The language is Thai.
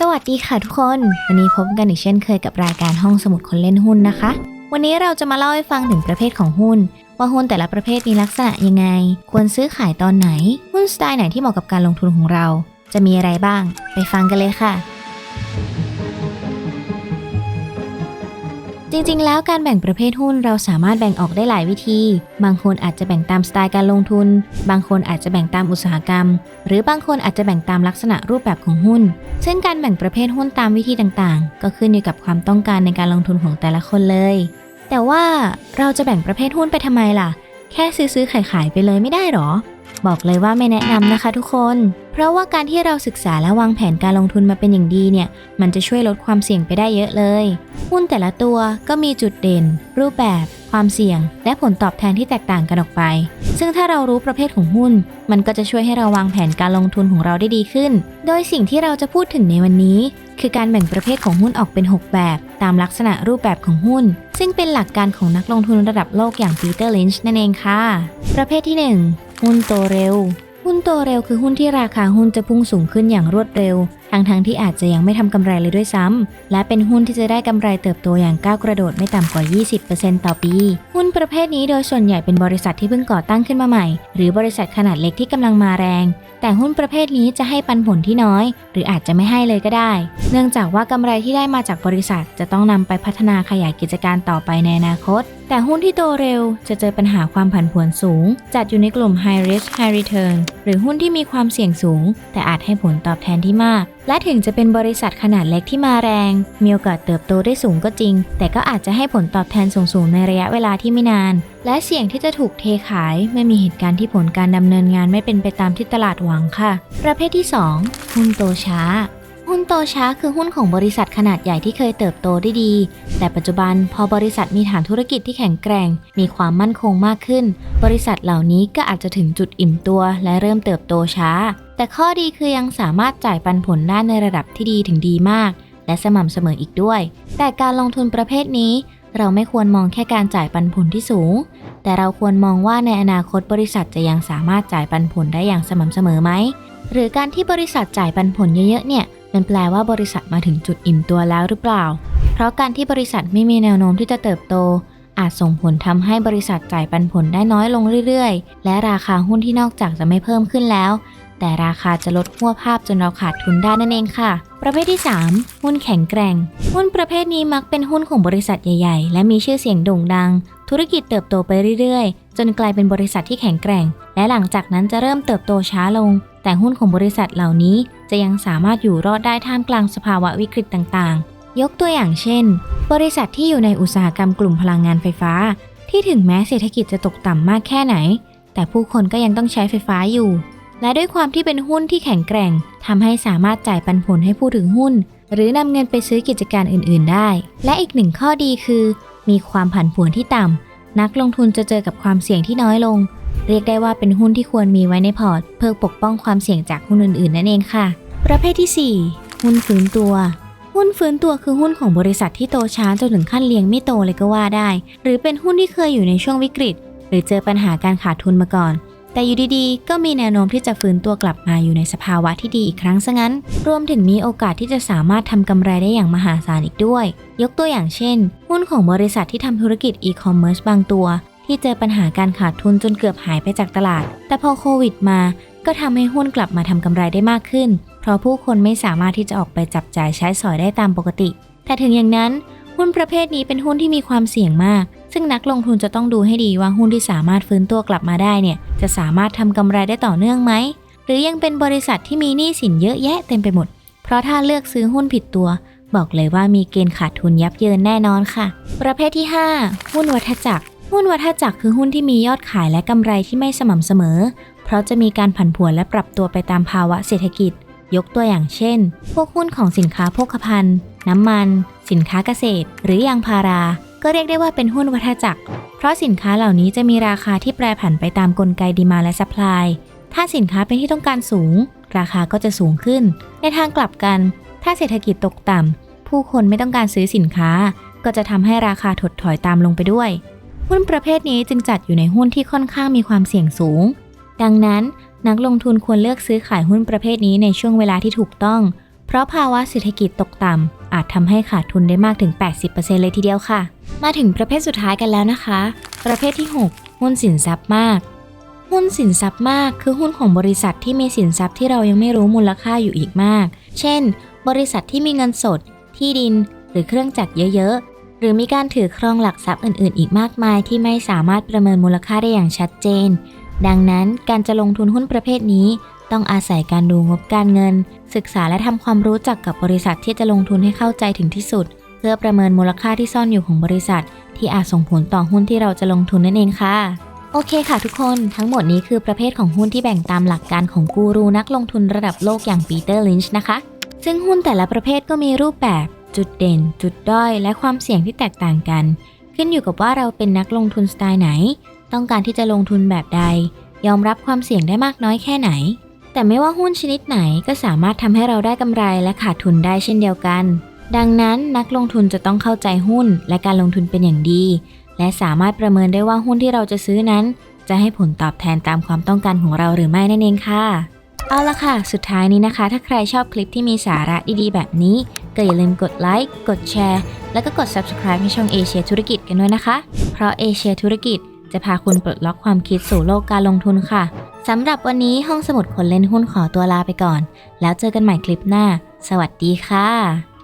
สวัสดีค่ะทุกคน วันนี้พบกันอีกเช่นเคยกับรายการห้องสมุดคนเล่นหุ้นนะคะ วันนี้เราจะมาเล่าให้ฟังถึงประเภทของหุ้น ว่าหุ้นแต่ละประเภทมีลักษณะยังไง ควรซื้อขายตอนไหน หุ้นสไตล์ไหนที่เหมาะกับการลงทุนของเรา จะมีอะไรบ้าง ไปฟังกันเลยค่ะ จริงๆ แล้วการแบ่งประเภทหุ้นเราสามารถแบ่งออกได้หลายวิธี บางคนอาจจะแบ่งตามสไตล์การลงทุน บางคนอาจจะแบ่งตามอุตสาหกรรม หรือบางคนอาจจะแบ่งตามลักษณะรูปแบบของหุ้น ซึ่งการแบ่งประเภทหุ้นตามวิธีต่างๆ ก็ขึ้นอยู่กับความต้องการในการลงทุนของแต่ละคนเลย แต่ว่าเราจะแบ่งประเภทหุ้นไปทำไมล่ะ แค่ซื้อๆขายๆไปเลยไม่ได้หรอ บอกเลยว่าไม่แนะนำนะคะทุกคน เพราะว่าการที่เราศึกษาและวางแผนการลงทุนมาเป็นอย่างดีเนี่ย มันจะช่วยลดความเสี่ยงไปได้เยอะเลย หุ้นแต่ละตัวก็มีจุดเด่น รูปแบบ ความเสี่ยง และผลตอบแทนที่แตกต่างกันออกไป ซึ่งถ้าเรารู้ประเภทของหุ้น มันก็จะช่วยให้เราวางแผนการลงทุนของเราได้ดีขึ้น โดยสิ่งที่เราจะพูดถึงในวันนี้ คือการแบ่งประเภทของหุ้นออกเป็น 6 แบบ ตามลักษณะรูปแบบของหุ้น ซึ่งเป็นหลักการของนักลงทุนระดับโลกอย่างปีเตอร์ลินช์นั่นเองค่ะ ประเภทที่ 1 หุ้นโตเร็ว หุ้นโตเร็วคือหุ้นที่ราคาหุ้นจะพุ่งสูงขึ้นอย่างรวดเร็วทั้งๆทที่อาจจะยังไม่ทำกำไรเลยด้วยซ้ำ และเป็นหุ้นที่จะได้กำไรเติบโตอย่างก้าวกระโดดไม่ต่ำกว่า 20%ต่อปี หุ้นประเภทนี้โดยส่วนใหญ่เป็นบริษัทที่เพิ่งก่อตั้งขึ้นมาใหม่ หรือบริษัทขนาดเล็กที่กำลังมาแรง แต่หุ้นประเภทนี้จะให้ปันผลที่น้อย หรืออาจจะไม่ให้เลยก็ได้ เนื่องจากว่ากำไรที่ได้มาจากบริษัท จะต้องนำไปพัฒนาขยายกิจการต่อไปในอนาคตแต่หุ้นที่โตเร็วจะเจอปัญหาความผันผวนสูง จัดอยู่ในกลุ่ม high risk high return หรือหุ้นที่มีความเสี่ยงสูง แต่อาจให้ผลตอบแทนที่มากและถึงจะเป็นบริษัทขนาดเล็กที่มาแรง มีโอกาสเติบโตได้สูงก็จริง แต่ก็อาจจะให้ผลตอบแทนสูงๆในระยะเวลาที่ไม่นาน และเสี่ยงที่จะถูกเทขายเมื่อมีเหตุการณ์ที่ผลการดำเนินงานไม่เป็นไปตามที่ตลาดหวังค่ะ ประเภทที่ 2 หุ้นโตช้า หุ้นโตช้าคือหุ้นของบริษัทขนาดใหญ่ที่เคยเติบโตได้ดี แต่ปัจจุบันพอบริษัทมีฐานธุรกิจที่แข็งแกร่ง มีความมั่นคงมากขึ้น บริษัทเหล่านี้ก็อาจจะถึงจุดอิ่มตัว และเริ่มเติบโตช้า แต่ข้อดีคือยังสามารถจ่ายปันผลได้ในระดับที่ดีถึงดีมาก และสม่ำเสมออีกด้วย แต่การลงทุนประเภทนี้ เราไม่ควรมองแค่การจ่ายปันผลที่สูง แต่เราควรมองว่าในอนาคตบริษัทจะยังสามารถจ่ายปันผลได้อย่างสม่ำเสมอไหมหรือการที่บริษัทจ่ายปันผลเยอะๆเนี่ย มันแปลว่าบริษัทมาถึงจุดอิ่มตัวแล้วหรือเปล่า เพราะการที่บริษัทไม่มีแนวโน้มที่จะเติบโต อาจส่งผลทำให้บริษัทจ่ายปันผลได้น้อยลงเรื่อยๆ และราคาหุ้นที่นอกจากจะไม่เพิ่มขึ้นแล้ว แต่ราคาจะลดหัวภาพจนเราขาดทุนได้นั่นเองค่ะ ประเภทที่ 3 หุ้นแข็งแกร่ง หุ้นประเภทนี้มักเป็นหุ้นของบริษัทใหญ่ ๆ และมีชื่อเสียงโด่งดัง ธุรกิจเติบโตไปเรื่อยๆ จนกลายเป็นบริษัทที่แข็งแกร่ง และหลังจากนั้นจะเริ่มเติบโตช้าลง แต่หุ้นของบริษัทเหล่านี้จะยังสามารถอยู่รอดได้ท่ามกลางสภาวะวิกฤตต่างๆ ยกตัวอย่างเช่น บริษัทที่อยู่ในอุตสาหกรรมกลุ่มพลังงานไฟฟ้า ที่ถึงแม้เศรษฐกิจจะตกต่ำมากแค่ไหน แต่ผู้คนก็ยังต้องใช้ไฟฟ้าอยู่ และด้วยความที่เป็นหุ้นที่แข็งแกร่งทำให้สามารถจ่ายปันผลให้ผู้ถือหุ้น หรือนำเงินไปซื้อกิจการอื่น ๆ ได้ และอีกหนึ่งข้อดีคือ มีความผันผวนที่ต่ำนักลงทุนจะเจอกับความเสี่ยงที่น้อยลง เรียกได้ว่าเป็นหุ้นที่ควรมีไว้ในพอร์ต เพื่อปกป้องความเสี่ยงจากหุ้นอื่นๆ นั่นเองค่ะ ประเภทที่ 4 หุ้นฟื้นตัว หุ้นฟื้นตัวคือหุ้นของบริษัทที่โตช้าจนถึงขั้นเลี้ยงไม่โตเลยก็ว่าได้ หรือเป็นหุ้นที่เคยอยู่ในช่วงวิกฤต หรือเจอปัญหาการขาดทุนมาก่อน แต่อยู่ดีๆ ก็มีแนวโน้มที่จะฟื้นตัวกลับมาอยู่ในสภาวะที่ดีอีกครั้งซะงั้น รวมถึงมีโอกาสที่จะสามารถทำกำไรได้อย่างมหาศาลอีกด้วย ยกตัวอย่างเช่น หุ้นของบริษัทที่ทำธุรกิจอีคอมเมิร์ซบางตัว ที่เจอปัญหาการขาดทุนจนเกือบหายไปจากตลาด แต่พอโควิดมา ก็ทำให้หุ้นกลับมาทำกำไรได้มากขึ้น เพราะผู้คนไม่สามารถที่จะออกไปจับจ่ายใช้สอยได้ตามปกติ แต่ถึงอย่างนั้น หุ้นประเภทนี้เป็นหุ้นที่มีความเสี่ยงมาก ซึ่งนักลงทุนจะต้องดูให้ดีว่าหุ้นที่สามารถฟื้นตัวกลับมาได้เนี่ย จะสามารถทำกำไรได้ต่อเนื่องไหม หรือยังเป็นบริษัทที่มีหนี้สินเยอะแยะเต็มไปหมด เพราะถ้าเลือกซื้อหุ้นผิดตัว บอกเลยว่ามีเกณฑ์ขาดทุนยับเยินแน่นอนค่ะ ประเภทที่ 5 หุ้นวัฏจักร หุ้นวัฏจักรคือหุ้นที่มียอดขายและกำไรที่ไม่สม่ำเสมอ เพราะจะมีการผันผวนและปรับตัวไปตามภาวะเศรษฐกิจ ยกตัวอย่างเช่น พวกหุ้นของสินค้าโภคภัณฑ์ น้ำมัน สินค้าเกษตร หรือยางพารา ก็เรียกได้ว่าเป็นหุ้นวัฏจักร เพราะสินค้าเหล่านี้จะมีราคาที่แปรผันไปตามกลไกดีมาและซัพพลายถ้าสินค้าเป็นที่ต้องการสูง ราคาก็จะสูงขึ้น ในทางกลับกัน ถ้าเศรษฐกิจตกต่ำผู้คนไม่ต้องการซื้อสินค้า ก็จะทำให้ราคาถดถอยตามลงไปด้วย หุ้นประเภทนี้จึงจัดอยู่ในหุ้นที่ค่อนข้างมีความเสี่ยงสูง ดังนั้นนักลงทุนควรเลือกซื้อขายหุ้นประเภทนี้ในช่วงเวลาที่ถูกต้อง เพราะภาวะเศรษฐกิจตกต่ำอาจทำให้ขาดทุนได้มากถึง 80%เลยทีเดียวค่ะ มาถึงประเภทสุดท้ายกันแล้วนะคะ ประเภทที่ 6 หุ้นสินทรัพย์มาก หุ้นสินทรัพย์มากคือหุ้นของบริษัทที่มีสินทรัพย์ที่เรายังไม่รู้มูลค่าอยู่อีกมาก เช่น บริษัทที่มีเงินสด ที่ดิน หรือเครื่องจักรเยอะ หรือมีการถือครองหลักทรัพย์อื่นๆ อีกมากมายที่ไม่สามารถประเมินมูลค่าได้อย่างชัดเจน ดังนั้นการจะลงทุนหุ้นประเภทนี้ ต้องอาศัยการดูงบการเงิน ศึกษาและทำความรู้จักกับบริษัทที่จะลงทุนให้เข้าใจถึงที่สุด เพื่อประเมินมูลค่าที่ซ่อนอยู่ของบริษัท ที่อาจส่งผลต่อหุ้นที่เราจะลงทุนนั่นเองค่ะ โอเคค่ะทุกคนทั้งหมดนี้คือประเภทของหุ้นที่แบ่งตามหลักการของกูรูนักลงทุนระดับโลกอย่างปีเตอร์ลินช์นะคะ ซึ่งหุ้นแต่ละประเภทก็มีรูปแบบ จุดเด่น จุดด้อย และความเสี่ยงที่แตกต่างกัน ขึ้นอยู่กับว่าเราเป็นนักลงทุนสไตล์ไหน ต้องการที่จะลงทุนแบบใด ยอมรับความเสี่ยงได้มากน้อยแค่ไหน แต่ไม่ว่าหุ้นชนิดไหนก็สามารถทำให้เราได้กำไรและขาดทุนได้เช่นเดียวกัน ดังนั้นนักลงทุนจะต้องเข้าใจหุ้นและการลงทุนเป็นอย่างดี และสามารถประเมินได้ว่าหุ้นที่เราจะซื้อนั้น จะให้ผลตอบแทนตามความต้องการของเราหรือไม่นั่นเองค่ะเอาละค่ะ สุดท้ายนี้นะคะ ถ้าใครชอบคลิปที่มีสาระดีๆ แบบนี้ ก็อย่าลืมกดไลค์กดแชร์ แล้วก็กด subscribe ให้ช่องเอเชียธุรกิจกันด้วยนะคะ เพราะเอเชียธุรกิจจะพาคุณปลดล็อกความคิดสู่โลกการลงทุนค่ะสำหรับวันนี้ห้องสมุดคนเล่นหุ้นขอตัวลาไปก่อน แล้วเจอกันใหม่คลิปหน้า สวัสดีค่ะ